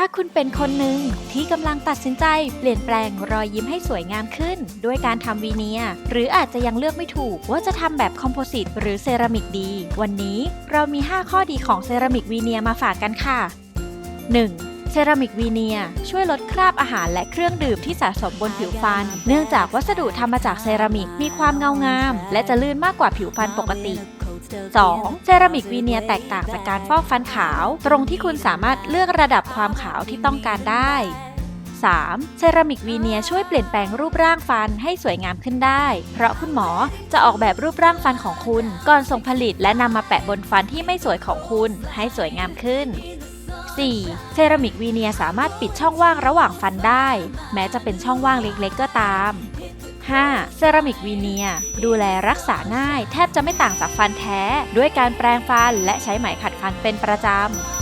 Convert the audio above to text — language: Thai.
ถ้าคุณเป็นคนหนึ่งที่กำลังตัดสินใจเปลี่ยนแปลงรอยยิ้มให้สวยงามขึ้น ด้วยการทำวีเนียร์หรืออาจจะยังเลือกไม่ถูก ว่าจะทำแบบคอมโพสิตหรือเซรามิกดี วันนี้เรามี 5 ข้อดีของเซรามิกวีเนียร์มาฝากกันค่ะ 1. เซรามิกวีเนียร์ช่วยลดคราบอาหารและเครื่องดื่มที่สะสมบนผิวฟัน เนื่องจากวัสดุทำมาจากเซรามิกมีความเงางาม และจะลื่นมากกว่าผิวฟันปกติ 2. เซรามิกวีเนียแตกต่างจากการฟอกฟันขาว ตรงที่คุณสามารถเลือกระดับความขาวที่ต้องการได้ 3. เซรามิกวีเนียช่วยเปลี่ยนแปลงรูปร่างฟันให้สวยงามขึ้นได้ เพราะคุณหมอจะออกแบบรูปร่างฟันของคุณ ก่อนส่งผลิตและนำมาแปะบนฟันที่ไม่สวยของคุณให้สวยงามขึ้น 4. เซรามิกวีเนียสามารถปิดช่องว่างระหว่างฟันได้ แม้จะเป็นช่องว่างเล็กๆ ก็ตาม 5. เซรามิกวีเนียดูแลรักษาง่าย แทบจะไม่ต่างจากฟันแท้ ด้วยการแปรงฟันและใช้ไหมขัดฟันเป็นประจำ